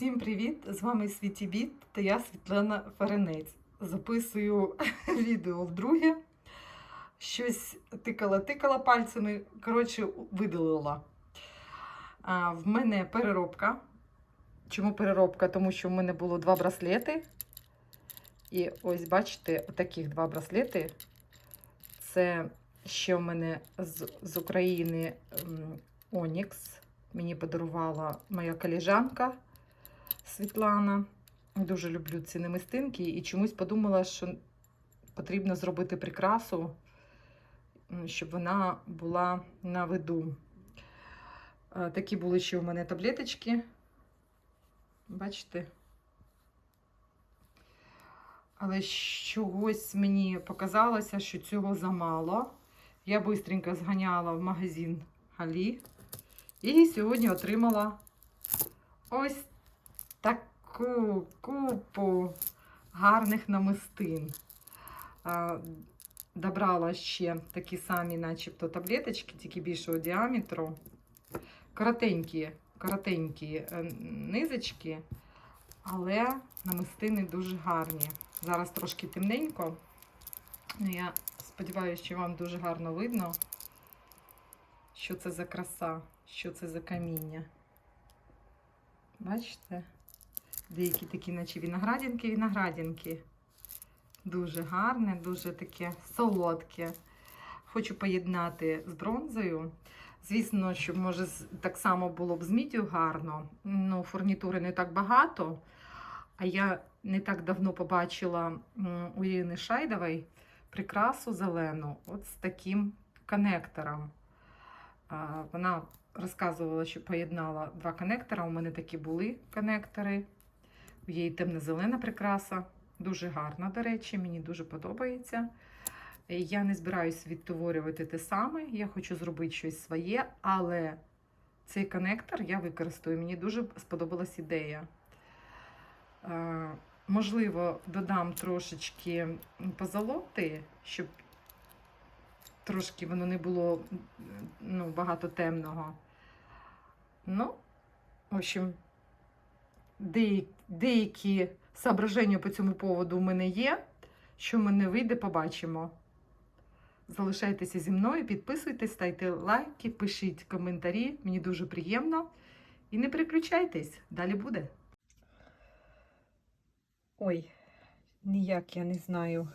Всім привіт! З вами Світі Біт та я Світлана Фаренець. Записую відео вдруге. Щось тикала-тикала пальцями, коротше, видалила. А, в мене переробка. Чому переробка? Тому що в мене було два браслети. І ось, бачите, отаких два браслети. Це ще в мене з, з України Онікс. Мені подарувала моя коліжанка Світлана. Дуже люблю ці намистинки і чомусь подумала, що потрібно зробити прикрасу, щоб вона була на виду. Е, Такі були ще у мене таблеточки. Бачите? Але чогось мені показалося, що цього замало. Я швидко зганяла в магазин Алі. І сьогодні отримала ось таку купу гарних намистин. Добрала ще такі самі, начебто, таблеточки, тільки більшого діаметру. Коротенькі, коротенькі е, низочки, але намистини дуже гарні. Зараз трошки темненько. Ну, Я сподіваюся, що вам дуже гарно видно, що це за краса, що це за каміння. Бачите? Деякі такі, наче виноградинки, виноградинки. Дуже гарне, дуже таке солодке. Хочу поєднати з бронзою. Звісно, що може так само було б з міддю гарно. Ну, фурнітури не так багато. А я не так давно побачила у Ірини Шайдової прикрасу зелену от з таким коннектором. Вона розказувала, що поєднала два коннектора. У мене такі були коннектори. У її темно-зелена прикраса. Дуже гарна, до речі, мені дуже подобається. Я не збираюсь відтворювати те саме. Я хочу зробити щось своє, але цей коннектор я використаю. Мені дуже сподобалась ідея. Е, Можливо, додам трошечки позолоти, щоб трошки воно не було ну, багато темного. Ну, в общем, деякі, деякі соображення по цьому поводу у мене є. Що в мене вийде, побачимо. Залишайтеся зі мною, підписуйтесь, ставте лайки, пишіть коментарі. Мені дуже приємно. І не переключайтесь, далі буде. Ой, ніяк я не знаю,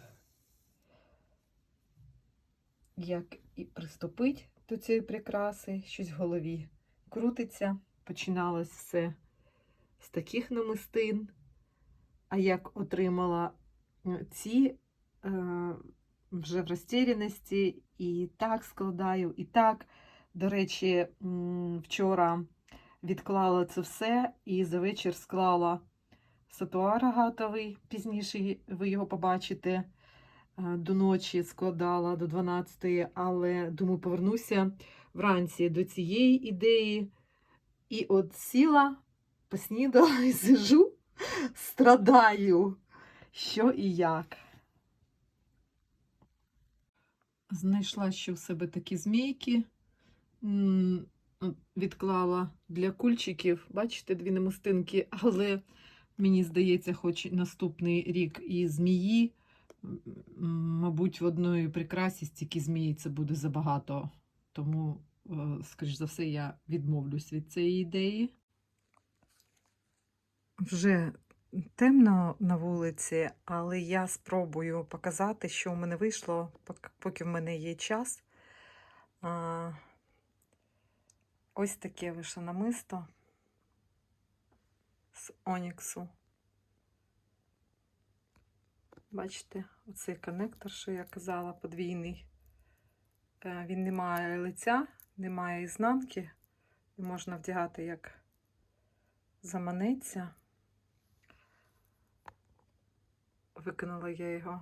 як і приступити до цієї прикраси. Щось в голові крутиться. Починалось все з таких намистин. А як отримала е, ці е, вже в розтіряності, і так складаю, і так. До речі, вчора відклала це все і за вечір склала сатуар агатовий. Пізніше ви його побачите. Е, До ночі складала до 12, але думаю, повернуся вранці до цієї ідеї. І от сіла, поснідала і сижу, страдаю, що і як. Знайшла ще в себе такі змійки, відклала для кульчиків, бачите, дві намистинки, але мені здається, хоч наступний рік і змії, мабуть, в одної прикрасі стільки змії це буде забагато. Тому, е, скоріш за все, я відмовлюсь від цієї ідеї. Вже темно на вулиці, але я спробую показати, що у мене вийшло, поки в мене є час. Ось таке вийшло намисто з Оніксу. Бачите, оцей коннектор, що я казала, подвійний. Е, Він не має лиця, не має ізнанки, і можна вдягати як заманеться. Викинула я його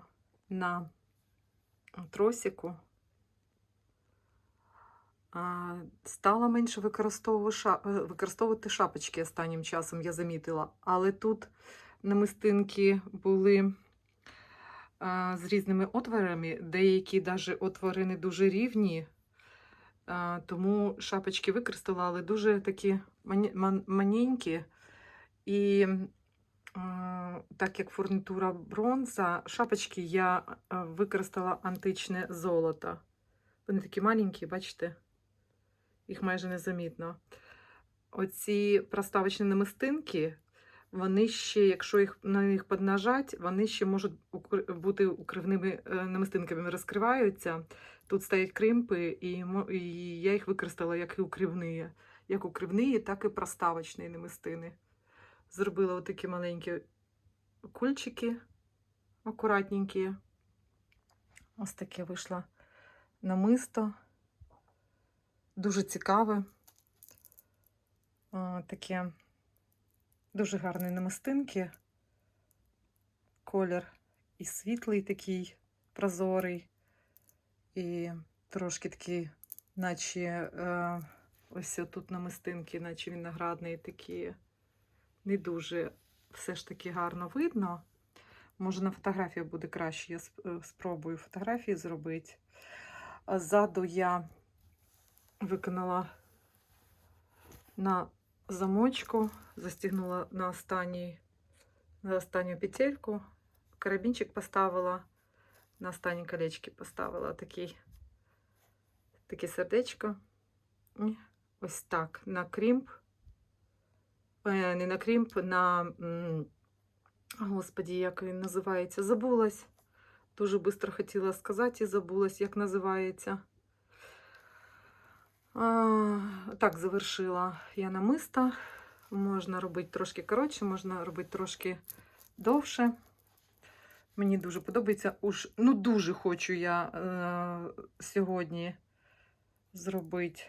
на тросику. Стала менше е, використовувати шапочки останнім часом, я замітила. Але тут намистинки були з різними отворами, деякі навіть отвори не дуже рівні. Тому шапочки використала, але дуже такі маненькі І е, так як фурнітура бронза, шапочки я використала античне золото. Вони такі маленькі, бачите? Їх майже незамітно. Оці проставочні намистинки, вони ще, якщо їх на них поднажать, вони ще можуть бути укривними е, намистинками, розкриваються. Тут стоять кримпи, і я їх використала як і укривні. Як укривні, так і проставочні намистини. Зробила отакі маленькі кульчики, акуратненькі. Ось таке вийшло намисто. Дуже цікаве. Таке дуже гарні намистинки. Колір і світлий такий, прозорий, і трошки такий, наче е, ось тут намистинки, наче виноградні такі. Не дуже все ж таки гарно видно. Може, на фотографії буде краще. Я е, спробую фотографії зробити. Ззаду я виконала на замочку, застігнула на останній, на останню петельку, карабінчик поставила, на останні колечки поставила такий, таке сердечко. І ось так на крімп. Е, Не на крімп, на. Господі, як він називається? Забулась. Дуже швидко хотіла сказати і забулась, як називається. А, так, завершила я намиста. Можна робити трошки коротше, можна робити трошки довше. Мені дуже подобається. Уж, ну, дуже хочу я е, сьогодні зробити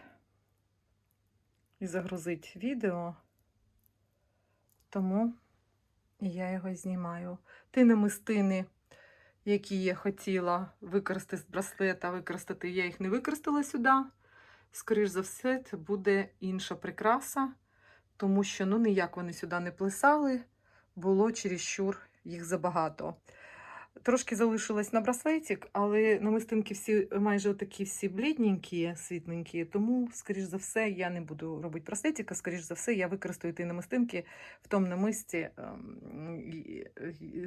і загрузити відео. Тому я його знімаю. Ти намистини, які я хотіла використати з браслета, використати, я їх не використала сюди. Скоріш за все, це буде інша прикраса, тому що ну ніяк вони сюди не плясали, було чересчур їх забагато. Трошки залишилось на браслетик, але намистинки всі майже такі всі блідненькі, світленькі, тому, скоріш за все, я не буду робити браслетик, а скоріш за все, я використаю ті намистинки в тому намисті ем,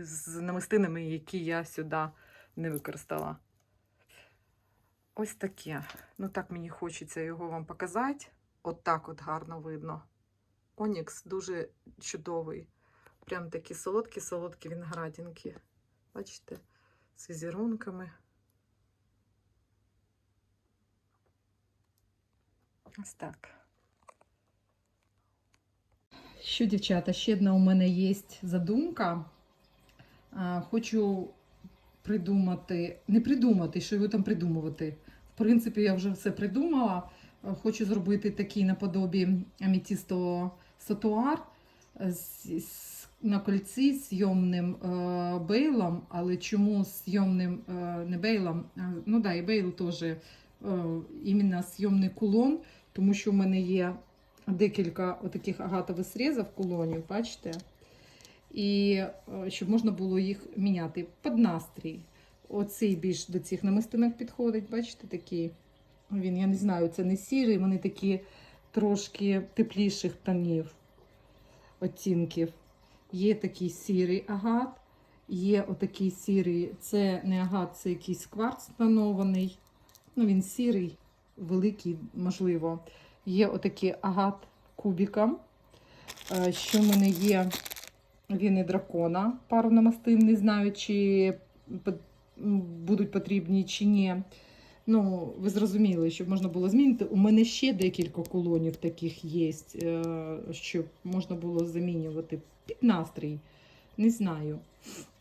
з намистинами, які я сюди не використала. Ось таке. Ну так мені хочеться його вам показати. От так от гарно видно. Онікс дуже чудовий. Прям такі солодкі-солодкі виноградинки. Бачите, з візерунками. Ось так. Що, дівчата, ще одна у мене є задумка. Хочу придумати, не придумати, що його там придумувати. В принципі, я вже все придумала. Хочу зробити такий наподобі амітістового сатуар на кольці зйомним е, бейлом, але чому зйомним е, не бейлом? а, ну да, і бейл теж е, іменно зйомний кулон, тому що в мене є декілька отаких агатових срізів кулонів, бачите? І е, щоб можна було їх міняти під настрій. Оцей більш до цих намистинок підходить, бачите, такий. Він, я не знаю, це не сірий, вони такі трошки тепліших тонів, оттінків. Є такий сірий агат, є отакий сірий, це не агат, це якийсь кварц тонований. Ну, він сірий, великий, можливо. Є отакий агат кубіком. Е, Що в мене є віни дракона, пару намастин, не знаю, чи будуть потрібні чи ні. Ну, ви зрозуміли, щоб можна було змінити. У мене ще декілька колонів таких є, е, щоб можна було замінювати під настрій. Не знаю.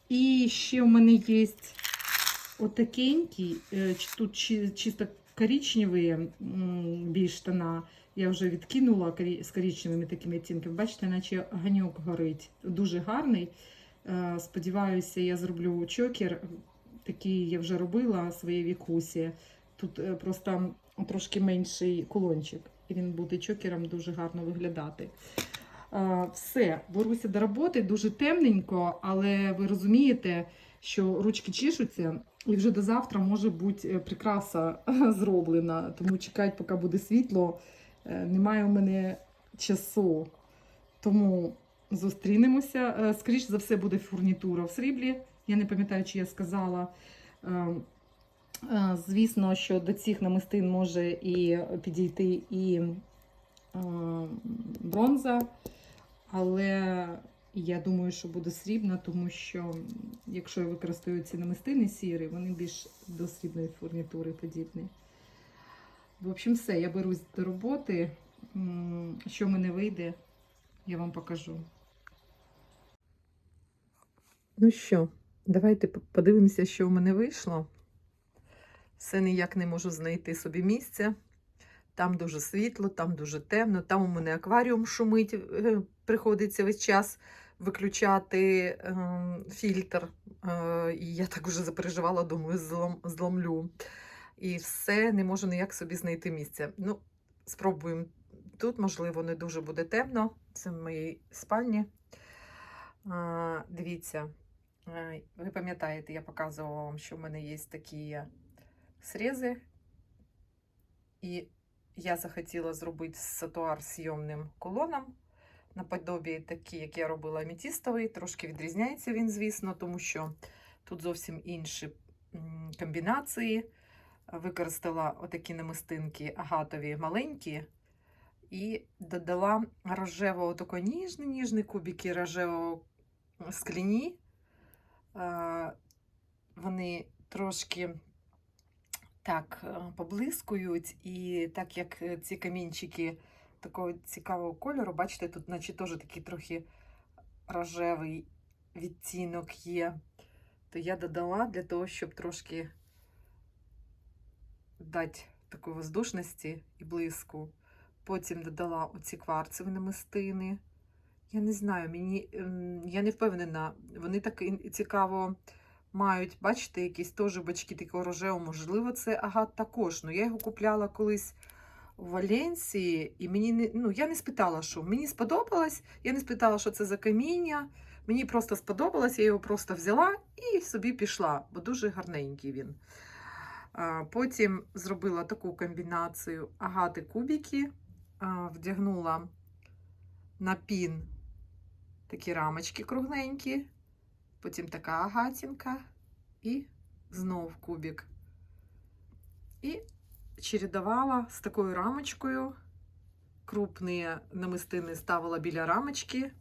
І ще у мене є отакенький, е, тут чисто коричневі більш тона. Я вже відкинула з коричневими такими відтінками. Бачите, наче ганьок горить. Дуже гарний. Е, Сподіваюся, я зроблю чокер. Такий я вже робила своїй вікусі. Тут е, просто трошки менший кулончик. І він буде чокером дуже гарно виглядати. Е, Все, беруся до роботи, дуже темненько, але ви розумієте, що ручки чешуться, і вже до завтра може бути е, прикраса зроблена. Тому чекати, поки буде світло. Немає у мене часу. Тому зустрінемося. Е, Скоріш за все, буде фурнітура в сріблі. Я не пам'ятаю, чи я сказала. Е, Звісно, що до цих намистин може і підійти і е, бронза, але я думаю, що буде срібна, тому що якщо я використаю ці намистини сірі, вони більш до срібної фурнітури подібні. В общем, все, я берусь до роботи. Що в мене вийде, я вам покажу. Ну що, давайте подивимося, що в мене вийшло. Все ніяк не можу знайти собі місця. Там дуже світло, там дуже темно, там у мене акваріум шумить, е, приходиться весь час виключати е, фільтр. Е, і я так вже запереживала, думаю, злом, зломлю. І все, не можу ніяк собі знайти місця. Ну, спробуємо. Тут, можливо, не дуже буде темно. Це в моїй спальні. А, дивіться, е, ви пам'ятаєте, я показувала вам, що в мене є такі срези. І я захотіла зробити сатуар зйомним колоном. Наподобі такий, як я робила амітістовий. Трошки відрізняється він, звісно, тому що тут зовсім інші комбінації. Використала отакі намистинки агатові маленькі і додала рожевого такого ніжні ніжні кубики рожевого скляні. Вони трошки так е, поблискують, і так як е, ці камінчики такого цікавого кольору, бачите, тут наче теж такий трохи рожевий відтінок є, то я додала для того, щоб трошки дати такої воздушності і блиску. Потім додала оці кварцеві намистини. Я не знаю, мені ем, я не впевнена, вони так цікаво мають, бачите, якісь теж бачки такого рожевого, можливо, це агат також. Ну, я його купляла колись у Валенції, і мені не, ну, я не спитала, що мені сподобалось, я не спитала, що це за каміння. Мені просто сподобалось, я його просто взяла і собі пішла, бо дуже гарненький він. Потім зробила таку комбінацію агати кубики, вдягнула на пін такі рамочки кругленькі, потім така агатінка і знов кубик. І чередувала з такою рамочкою. Крупні намистини ставила біля рамочки.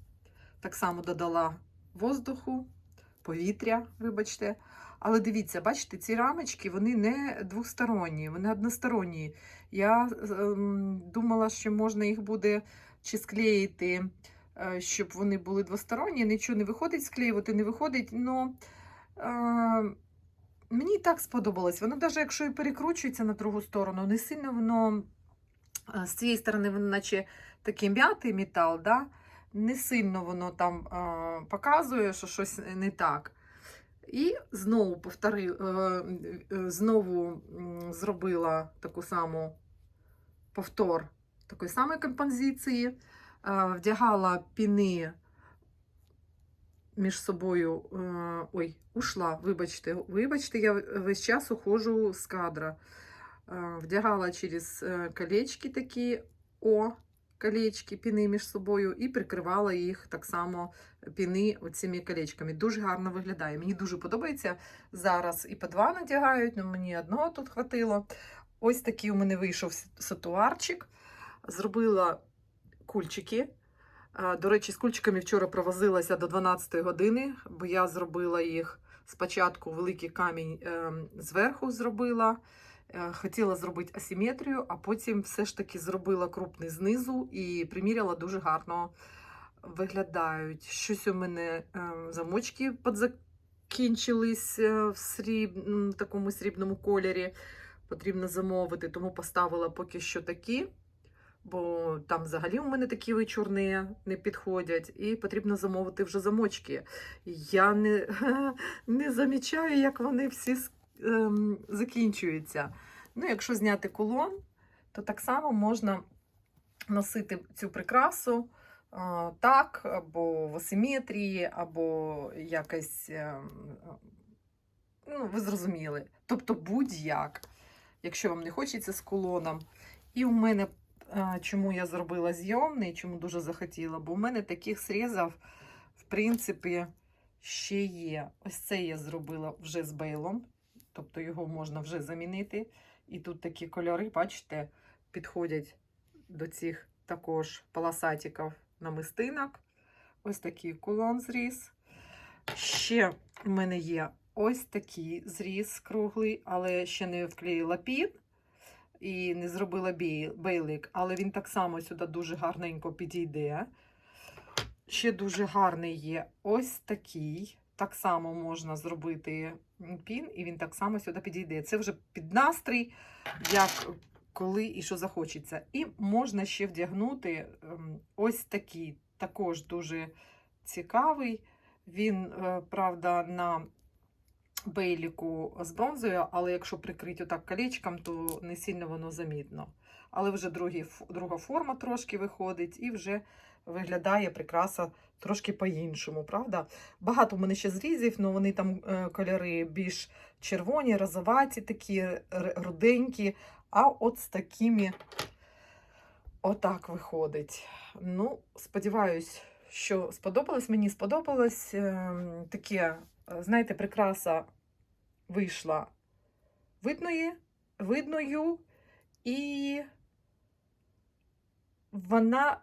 Так само додала воздуху, повітря, вибачте. Але дивіться, бачите, ці рамочки вони не двосторонні, вони односторонні. Я ем, думала, що можна їх буде чи склеїти, щоб вони були двосторонні. Нічого не виходить, склеювати не виходить. Но е, мені і так сподобалось. Воно, навіть якщо і перекручується на другу сторону, не сильно воно е, з цієї сторони, воно наче такий м'ятий метал, да? не сильно воно там е, показує, що щось не так. І знову повтори, е, е, знову зробила таку саму повтор такої самої композиції, е, вдягала піни між собою. Ой, ушла, вибачте, вибачте, я весь час ухожу з кадра. Вдягала через е, колечки такі О, колечки, піни між собою, і прикривала їх так само піни оцими колечками. Дуже гарно виглядає. Мені дуже подобається. Зараз і по два надягають, але мені одного тут хватило. Ось такий у мене вийшов сатуарчик. Зробила кульчики. До речі, з кульчиками вчора провозилася до 12 години, бо я зробила їх спочатку великий камінь ем, зверху зробила. Е, Хотіла зробити асиметрію, а потім все ж таки зробила крупний знизу і приміряла дуже гарно виглядають. Щось у мене ем, замочки підзакінчились е, в сріб... м, такому срібному кольорі. Потрібно замовити, тому поставила поки що такі, бо там взагалі у мене такі вичорні не підходять, і потрібно замовити вже замочки. Я не, не замічаю, як вони всі ем, закінчуються. Ну, якщо зняти кулон, то так само можна носити цю прикрасу так, або в асиметрії, або якось, ем, ну, ви зрозуміли. Тобто будь-як, якщо вам не хочеться з кулоном. І у мене чому я зробила зйомний, чому дуже захотіла, бо в мене таких срізів, в принципі, ще є. Ось це я зробила вже з бейлом, тобто його можна вже замінити. І тут такі кольори, бачите, підходять до цих також полосатиків намистинок. Ось такий кулон зріз. Ще в мене є ось такий зріз круглий, але ще не вклеїла пін і не зробила бейлик, але він так само сюди дуже гарненько підійде. Ще дуже гарний є ось такий. Так само можна зробити пін, і він так само сюди підійде. Це вже під настрій, як коли і що захочеться. І можна ще вдягнути ем, ось такий, також дуже цікавий. Він, е, правда, на бейліку з бронзою, але якщо прикрити отак колечком, то не сильно воно замітно. Але вже другі, друга форма трошки виходить і вже виглядає прикраса трошки по-іншому, правда? Багато в мене ще зрізів, але вони там е, кольори більш червоні, розоваті, такі руденькі. А от з такими отак виходить. Ну, сподіваюсь, що сподобалось. Мені сподобалось ем, таке, е, знаєте, прикраса вийшла видної, видною, і вона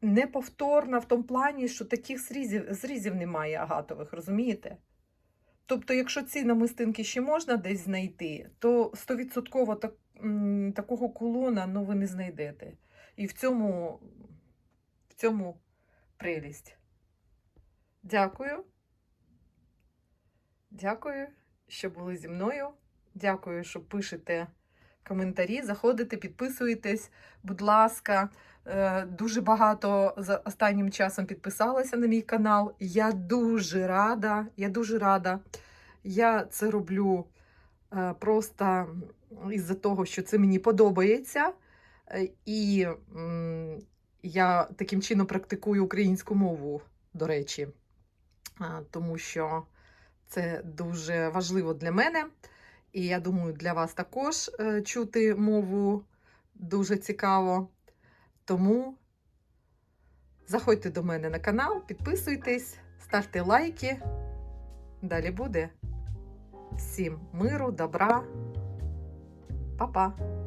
неповторна в тому плані, що таких зрізів, зрізів немає агатових, розумієте? Тобто, якщо ці намистинки ще можна десь знайти, то 100% так, такого кулона ну, ви не знайдете. І в цьому, в цьому прелість. Дякую. Дякую, що були зі мною. Дякую, що пишете коментарі, заходите, підписуєтесь, будь ласка. Е, Дуже багато за останнім часом підписалося на мій канал. Я дуже рада. Я дуже рада. Я це роблю е, просто із-за того, що це мені подобається. Е, І я таким чином практикую українську мову, до речі, тому що це дуже важливо для мене. І я думаю, для вас також е, чути мову дуже цікаво. Тому заходьте до мене на канал, підписуйтесь, ставте лайки. Далі буде. Всім миру, добра. Па-па!